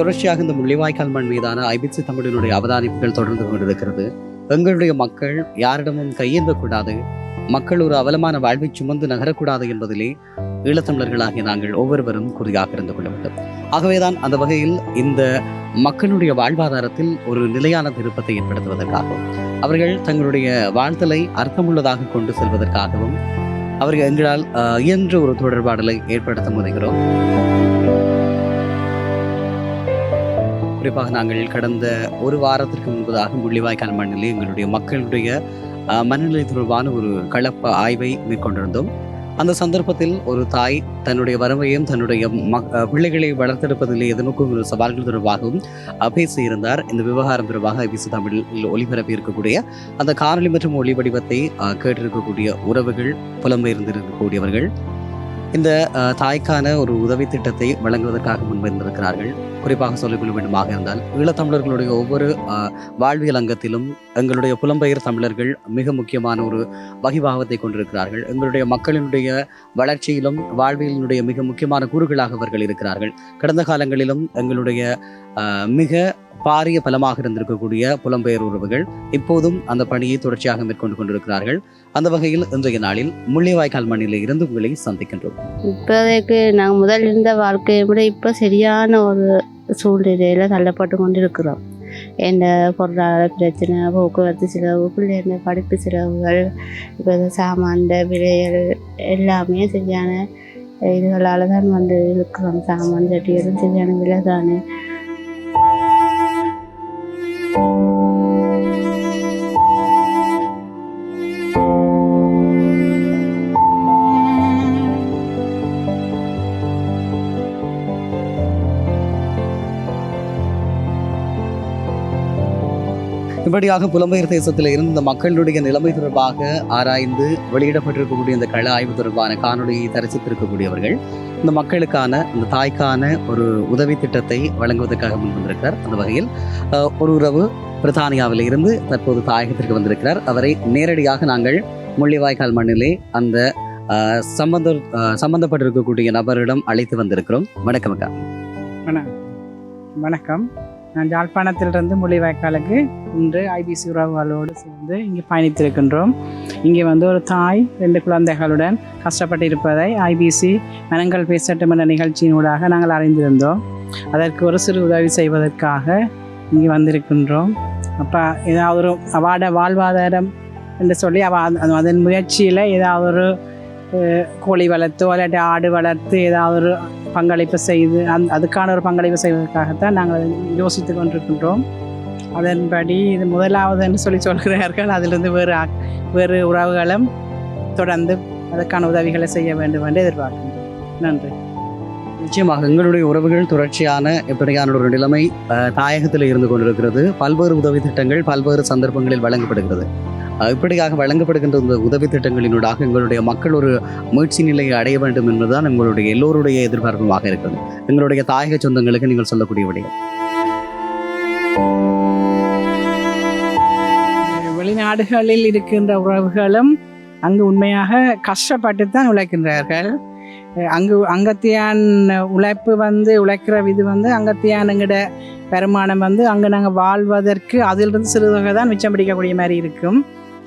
தொடர்ச்சியாக இந்த முள்ளிவாய்க்கால் மண் மீதான ஐபிசி தமிழினுடைய அவதானிப்புகள் தொடர்ந்து கொண்டிருக்கிறது. எங்களுடைய மக்கள் யாரிடமும் கையேந்தக்கூடாது. மக்கள் ஒரு அவலமான வாழ்வை சுமந்து நகரக்கூடாது என்பதிலே ஈழத்தமிழர்களாகிய நாங்கள் ஒவ்வொருவரும் குறியாக இருந்து கொள்ள வேண்டும். ஆகவேதான் அந்த வகையில் இந்த மக்களுடைய வாழ்வாதாரத்தில் ஒரு நிலையான திருப்பத்தை ஏற்படுத்துவதற்காகவும் அவர்கள் தங்களுடைய வாழ்த்தலை அர்த்தமுள்ளதாக கொண்டு செல்வதற்காகவும் அவர்கள் எங்களால் அஹ், இயன்ற ஒரு தொடர்பாடலை ஏற்படுத்த முனைகிறோம். குறிப்பாக நாங்கள் கடந்த ஒரு வாரத்திற்கு முன்பதாக முள்ளிவாய்க்கால் மண்ணில் எங்களுடைய மக்களுடைய மனநிலை தொடர்பான ஒரு கலப்ப ஆய்வை மேற்கொண்டிருந்தோம். அந்த சந்தர்ப்பத்தில் ஒரு தாய் தன்னுடைய வறுமையும் தன்னுடைய மக்- பிள்ளைகளை வளர்த்தெடுப்பதில் எதிர்நோக்கும் ஒரு சவால்கள் தொடர்பாகவும் பேசியிருந்தார். இந்த விவகாரம் தொடர்பாக ஐபிசி தமிழில் ஒளிபரப்பி இருக்கக்கூடிய அந்த காணொலி மற்றும் ஒளி வடிவத்தை கேட்டிருக்கக்கூடிய உறவுகள் புலம்பெயர்ந்திருக்கக்கூடியவர்கள். இந்த தாய்க்கான ஒரு உதவி திட்டத்தை வழங்குவதற்காக முன்வந்திருக்கிறார்கள். குறிப்பாக சொல்லிக்கொள்ள வேண்டுமாக இருந்தால் ஈழத்தமிழர்களுடைய ஒவ்வொரு வாழ்வியல் அங்கத்திலும் எங்களுடைய புலம்பெயர் தமிழர்கள் மிக முக்கியமான ஒரு வகிபாவத்தை கொண்டிருக்கிறார்கள். எங்களுடைய மக்களினுடைய வளர்ச்சியிலும் வாழ்வியலினுடைய மிக முக்கியமான கூறுகளாக அவர்கள் இருக்கிறார்கள். கடந்த காலங்களிலும் எங்களுடைய மிக பாரிய பலமாக இருந்திருக்கக்கூடிய புலம்பெயர் உறவுகள் இப்போதும் அந்த பணியை தொடர்ச்சியாக மேற்கொண்டு கொண்டிருக்கிறார்கள். அந்த வகையில் இன்றைய நாளில் முள்ளிவாய்க்கால் மண்ணில் இருந்து உங்களை சந்திக்கின்றோம். இப்போதைக்கு நாங்கள் முதல் இருந்த வாழ்க்கையை விட இப்போ சரியான ஒரு சூழ்நிலையில் தள்ளப்பட்டு கொண்டு இருக்கிறோம் எந்த பொருளாதார பிரச்சனை போக்குவரத்து செலவு பிள்ளைங்க படிப்பு செலவுகள் இப்போ இந்த விலைகள் எல்லாமே சரியான இதுகளால் தான் வந்து இருக்கிறோம். சாமான் சட்டிகளும் சரியான விலை தானே இப்படியாக புலம்பெயர் தேசத்தில் இருந்த மக்களுடைய நிலைமை தொடர்பாக ஆராய்ந்து வெளியிடப்பட்டிருக்கக்கூடிய இந்த கள ஆய்வு தொடர்பான காணொலியை தரிசித்திருக்கக்கூடியவர்கள் இந்த மக்களுக்கான இந்த தாய்க்கான ஒரு உதவி திட்டத்தை வழங்குவதற்காக முன் வந்திருக்கிறார். அந்த வகையில் ஒரு உறவு பிரித்தானியாவில் இருந்து தற்போது தாயகத்திற்கு வந்திருக்கிறார். அவரை நேரடியாக நாங்கள் முள்ளிவாய்க்கால் மண்ணிலே அந்த சம்பந்த சம்பந்தப்பட்டிருக்கக்கூடிய நபரிடம் அழைத்து வந்திருக்கிறோம். வணக்கம் அக்கா. வணக்கம். நான் யாழ்ப்பாணத்திலிருந்து முள்ளிவாய்க்காலுக்கு இன்று ஐபிசி உறவுகளோடு சேர்ந்து இங்கே பயணித்திருக்கின்றோம். இங்கே வந்து ஒரு தாய் ரெண்டு குழந்தைகளுடன் கஷ்டப்பட்டு இருப்பதை ஐபிசி மனங்கள் பேசட்டும் என்ற நிகழ்ச்சியினூடாக நாங்கள் அறிந்திருந்தோம். அதற்கு ஒரு சிறு உதவி செய்வதற்காக இங்கே வந்திருக்கின்றோம். அப்போ ஏதாவது ஒரு அவாட வாழ்வாதாரம் என்று சொல்லி அவ அதன் முயற்சியில் ஏதாவது ஒரு கோழி வளர்த்தோ இல்லாட்டி ஆடு வளர்த்து ஏதாவது ஒரு பங்களிப்பு செய்து அந் அதுக்கான ஒரு பங்களிப்பு செய்வதற்காகத்தான் நாங்கள் யோசித்து கொண்டிருக்கின்றோம். அதன்படி இது முதலாவதுன்னு சொல்லி சொல்கிறார்கள். அதிலிருந்து வேறு ஆக்- வேறு உறவுகளும் தொடர்ந்து அதற்கான உதவிகளை செய்ய வேண்டும் என்று எதிர்பார்க்கின்றோம். நன்றி. நிச்சயமாக எங்களுடைய உறவுகள் தொடர்ச்சியான எப்படியான ஒரு நிலைமை தாயகத்தில் இருந்து கொண்டிருக்கிறது. பல்வேறு உதவி திட்டங்கள் பல்வேறு சந்தர்ப்பங்களில் வழங்கப்படுகிறது. இப்படியாக வழங்கப்படுகின்ற இந்த உதவி திட்டங்களினூடாக எங்களுடைய மக்கள் ஒரு மீட்சி நிலையை அடைய வேண்டும் என்பதுதான் எங்களுடைய எல்லோருடைய எதிர்பார்ப்புமாக இருக்கிறது. எங்களுடைய தாயக சொந்தங்களுக்கு நீங்கள் சொல்லக்கூடிய விடயம் வெளிநாடுகளில் இருக்கின்ற உறவுகளும் அங்கு உண்மையாக கஷ்டப்பட்டு தான் உழைக்கின்றார்கள். அங்கு அங்கத்தியான் உழைப்பு வந்து உழைக்கிற இது வந்து அங்கத்தியானுங்கிற வருமானம் வந்து அங்கே நாங்கள் வாழ்வதற்கு அதிலிருந்து சிறு தான் மிச்சம் பிடிக்கக்கூடிய மாதிரி இருக்கும்.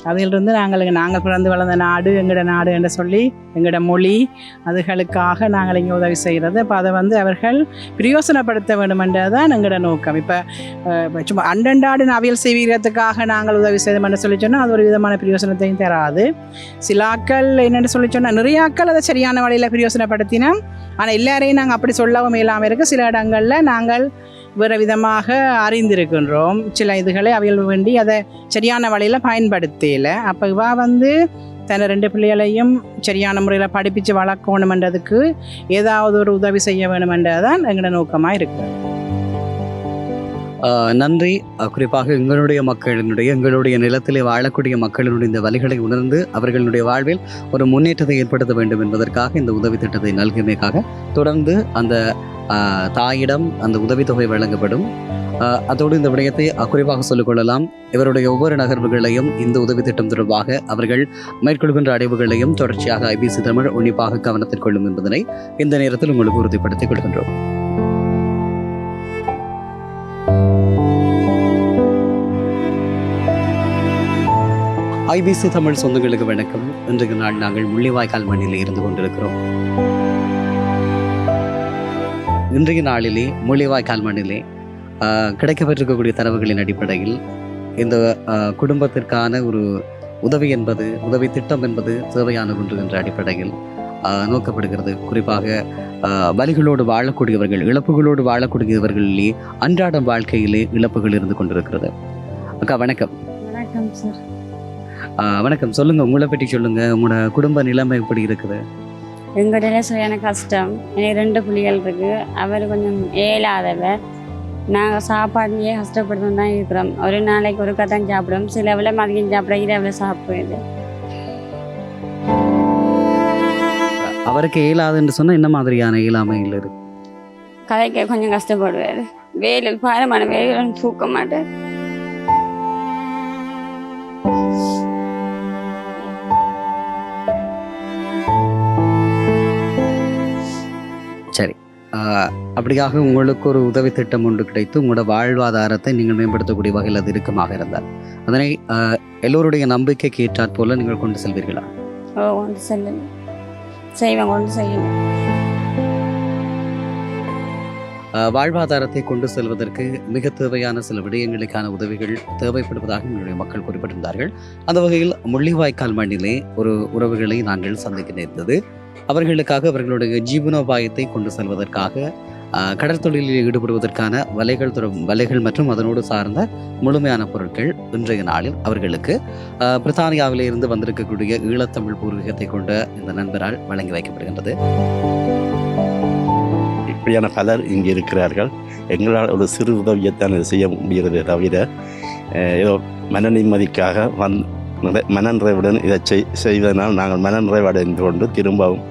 அதிலிருந்து நாங்கள் நாங்கள் பிறந்து வளர்ந்த நாடு எங்களோட நாடு என்று சொல்லி எங்களோட மொழி அதுகளுக்காக நாங்கள் இங்கே உதவி செய்கிறது. அப்போ அதை வந்து அவர்கள் பிரயோசனப்படுத்த வேண்டும் தான் எங்களோட நோக்கம். இப்போ சும்மா அண்டண்டாடு அவியல் செய்வீரத்துக்காக நாங்கள் உதவி செய்தோம் என்று சொல்லி சொன்னால் அது ஒரு விதமான பிரயோசனத்தையும் தராது. சிலாக்கள் என்னென்னு சொல்லி சொன்னால் நிறையாக்கள் அதை சரியான வழியில் பிரயோசனப்படுத்தினோம் ஆனால் எல்லாரையும் நாங்கள் அப்படி சொல்லவும் இல்லாமல் இருக்குது சில இடங்களில் நாங்கள் வேறு விதமாக அறிந்திருக்கின்றோம். சில இதுகளை அவியல் வேண்டி அதை சரியான வழியில் பயன்படுத்தல அப்போ இவா வந்து தன்னை ரெண்டு பிள்ளைகளையும் சரியான முறையில் படிப்பித்து வளர்க்கணுமென்றதுக்கு ஏதாவது ஒரு உதவி செய்ய வேணுமென்றதான் எங்களோட நோக்கமாக இருக்குது நன்றி. குறிப்பாக எங்களுடைய மக்களினுடைய எங்களுடைய நிலத்திலே வாழக்கூடிய மக்களினுடைய இந்த வழிகளை உணர்ந்து அவர்களுடைய வாழ்வில் ஒரு முன்னேற்றத்தை ஏற்படுத்த வேண்டும் என்பதற்காக இந்த உதவி திட்டத்தை நல்கியமைக்காக தொடர்ந்து அந்த தாயிடம் அந்த உதவித்தொகை வழங்கப்படும். அதோடு இந்த விடயத்தை அக்குறைவாக சொல்லிக்கொள்ளலாம் இவருடைய ஒவ்வொரு நகர்வுகளையும் இந்த உதவி திட்டம் தொடர்பாக அவர்கள் மேற்கொள்கின்ற அடைவுகளையும் தொடர்ச்சியாக ஐபிசி தமிழ் உன்னிப்பாக கவனத்தில் கொள்ளும் என்பதனை இந்த நேரத்தில் உங்களுக்கு உறுதிப்படுத்திக் கொள்கின்றோம். ஐபிசி தமிழ் சொந்தங்களுக்கு வணக்கம். இன்றைக்கு நாள் நாங்கள் முள்ளிவாய்க்கால் மண்ணில் இருந்து கொண்டிருக்கிறோம். இன்றைய நாளிலே முள்ளிவாய்க்கால் மண்ணிலே கிடைக்கப்பட்டிருக்கக்கூடிய தரவுகளின் அடிப்படையில் இந்த குடும்பத்திற்கான ஒரு உதவி என்பது உதவி திட்டம் என்பது தேவையான ஒன்று என்ற அடிப்படையில் நோக்கப்படுகிறது. குறிப்பாக வலிகளோடு வாழக்கூடியவர்கள் இழப்புகளோடு வாழக்கூடியவர்களிலே அன்றாடம் வாழ்க்கையிலே இழப்புகள் இருந்து கொண்டிருக்கிறது. அக்கா வணக்கம். வணக்கம் சார். வணக்கம். சொல்லுங்க உங்களை பற்றி சொல்லுங்க. உங்களோட குடும்ப நிலைமை எப்படி இருக்குது? எங்கிட்ட சரியான கஷ்டம். எனக்கு ரெண்டு பிள்ளைகள் இருக்கு. அவர் கொஞ்சம் ஏழாதவர் நாங்கள் சாப்பாடுலேயே கஷ்டப்பட்டு தான் இருக்கிறோம். ஒரு நாளைக்கு ஒரு தான் சாப்பிடுவோம். சில வேளை மதியம் சாப்பிட இரவில் சாப்பிடுது அவருக்கு இயலாதுன்னு சொன்னா என்ன மாதிரியான இயலாமைகள் இருக்கு? கதைக்க கொஞ்சம் கஷ்டப்படுவார். வேலு பாரமான வேலைகளும் தூக்க மாட்டார். அப்படியாக உங்களுக்கு ஒரு உதவி திட்டம் ஒன்று கிடைத்து உங்களோட வாழ்வாதாரத்தை நீங்கள் மேம்படுத்தக்கூடிய வகையில் அது இருக்குமாக இருந்தால். அதனை எல்லோருடைய நம்பிக்கைக்கு ஏற்றாற் போல நீங்கள் கொண்டு செல்வீர்களா? ஓ கொண்டு செல்லுங்க. செய்வேன் கொண்டு செய்யணும் ஆஹ் வாழ்வாதாரத்தை கொண்டு செல்வதற்கு மிக தேவையான சில விடயங்களுக்கான உதவிகள் தேவைப்படுவதாக எங்களுடைய மக்கள் குறிப்பிட்டிருந்தார்கள். அந்த வகையில் முள்ளிவாய்க்கால் மண்ணிலே ஒரு உறவுகளை நாங்கள் சந்திக்க நேர்ந்தது. அவர்களுக்காக அவர்களுடைய ஜீவனோபாயத்தை கொண்டு செல்வதற்காக கடற்தொழிலில் ஈடுபடுவதற்கான வலைகள் துற வலைகள் மற்றும் அதனோடு சார்ந்த முழுமையான பொருட்கள் இன்றைய நாளில் அவர்களுக்கு ஆஹ் இருந்து வந்திருக்கக்கூடிய ஈழத்தமிழ் பூர்வீகத்தை கொண்ட இந்த நண்பரால் வழங்கி வைக்கப்படுகின்றது. இப்படியான பலர் இங்கே இருக்கிறார்கள். எங்களால் ஒரு சிறு உதவியைத்தான் செய்ய முடிகிறது தவிர ஏதோ மன நிம்மதிக்காக வந் மனநிறைவுடன் இதை செய் செய்வதனால் நாங்கள் மனநிறைவடைந்து கொண்டு திரும்பவும்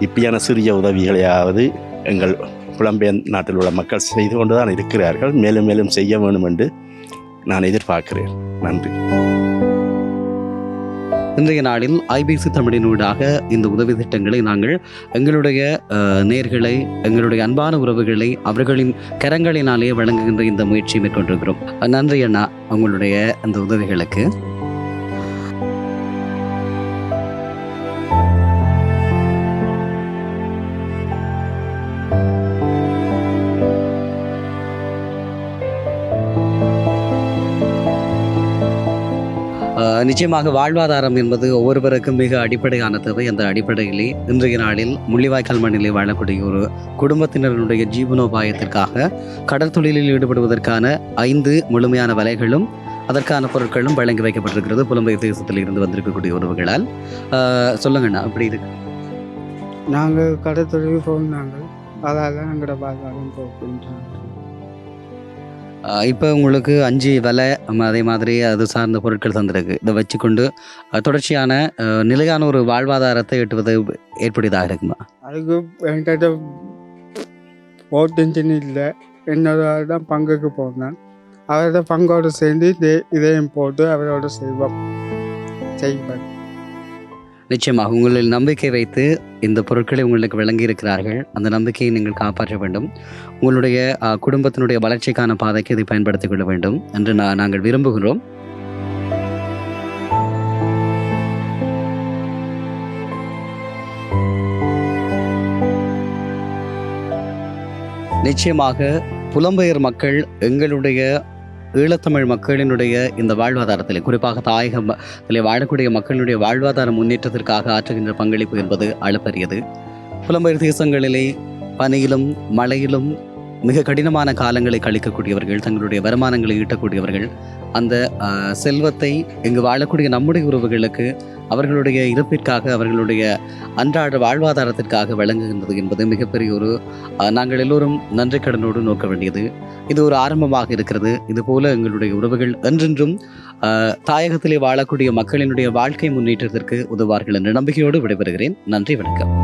இப்படியான சிறிய உதவிகளையாவது எங்கள் புலம்பெயர் நாட்டில் உள்ள மக்கள் செய்து கொண்டு தான் இருக்கிறார்கள். மேலும் மேலும் செய்ய வேண்டும் என்று நான் எதிர்பார்க்கிறேன். நன்றி. இன்றைய நாளில் ஐபிசி தமிழினூடாக இந்த உதவி திட்டங்களை நாங்கள் எங்களுடைய நேர்களை எங்களுடைய அன்பான உறவுகளை அவர்களின் கரங்களினாலே வழங்குகின்ற இந்த முயற்சியை மேற்கொண்டிருக்கிறோம். நன்றி அண்ணா உங்களுடைய அந்த உதவிகளுக்கு. நிச்சயமாக வாழ்வாதாரம் என்பது ஒவ்வொருவருக்கும் மிக அடிப்படையான தேவை. அந்த அடிப்படையிலே இன்றைய நாளில் முள்ளிவாய்க்கால் மண்ணிலே வாழக்கூடிய ஒரு குடும்பத்தினருடைய ஜீவனோபாயத்திற்காக கடற்தொழிலில் ஈடுபடுவதற்கான ஐந்து முழுமையான வலைகளும் அதற்கான பொருட்களும் வழங்கி வைக்கப்பட்டிருக்கிறது. புலம்பெயர் தேசத்தில் இருந்து வந்திருக்கக்கூடிய உறவுகளால். சொல்லுங்கண்ணா அப்படி இருக்கு? நாங்கள் கடற்தொழில் போனாங்க அதால் எங்களோட வாழ்வாதாரம் போக்குன்றாங்க இப்போ உங்களுக்கு அஞ்சு விலை அதே மாதிரி அது சார்ந்த பொருட்கள் தந்திருக்கு. இதை வச்சுக்கொண்டு தொடர்ச்சியான நிலையான ஒரு வாழ்வாதாரத்தை எட்டுவது ஏற்படுதாக இருக்குமா? அதுக்கு என்கிட்ட ஓட்டுன்னு இல்லை. என்னோட தான் பங்குக்கு போனேன். அவரோட பங்கோடு சேர்ந்து இதே இதையும் போட்டு அவரோட செய்வோம் செய்வேன். நிச்சயமாக உங்களில் நம்பிக்கை வைத்து இந்த பொருட்களை உங்களுக்கு வழங்கி இருக்கிறார்கள் அந்த நம்பிக்கையை நீங்கள் காப்பாற்ற வேண்டும். உங்களுடைய குடும்பத்தினுடைய வளர்ச்சிக்கான பாதைக்கு இதை பயன்படுத்திக் கொள்ள வேண்டும் என்று நான் நாங்கள் விரும்புகிறோம் நிச்சயமாக புலம்பெயர் மக்கள் எங்களுடைய ஈழத்தமிழ் மக்களினுடைய இந்த வாழ்வாதாரத்தில் குறிப்பாக தாயகத்தில் வாழக்கூடிய மக்களுடைய வாழ்வாதார முன்னேற்றத்திற்காக ஆற்றுகின்ற பங்களிப்பு என்பது அளப்பரியது. புலம்பெயர் தேசங்களிலே பனியிலும் மழையிலும் மிக கடினமான காலங்களை கழிக்கக்கூடியவர்கள் தங்களுடைய வருமானங்களை ஈட்டக்கூடியவர்கள் அந்த செல்வத்தை இங்கு வாழக்கூடிய நம்முடைய உறவுகளுக்கு அவர்களுடைய இருப்பிற்காக அவர்களுடைய அன்றாட வாழ்வாதாரத்திற்காக வழங்குகின்றது என்பது மிகப்பெரிய ஒரு நாங்கள் எல்லோரும் நன்றி கடனோடு நோக்க வேண்டியது. இது ஒரு ஆரம்பமாக இருக்கிறது. இது போல எங்களுடைய உறவுகள் என்றென்றும் தாயகத்திலே வாழக்கூடிய மக்களினுடைய வாழ்க்கை முன்னேற்றத்திற்கு உதவார்கள் என்ற நம்பிக்கையோடு விடைபெறுகிறேன். நன்றி வணக்கம்.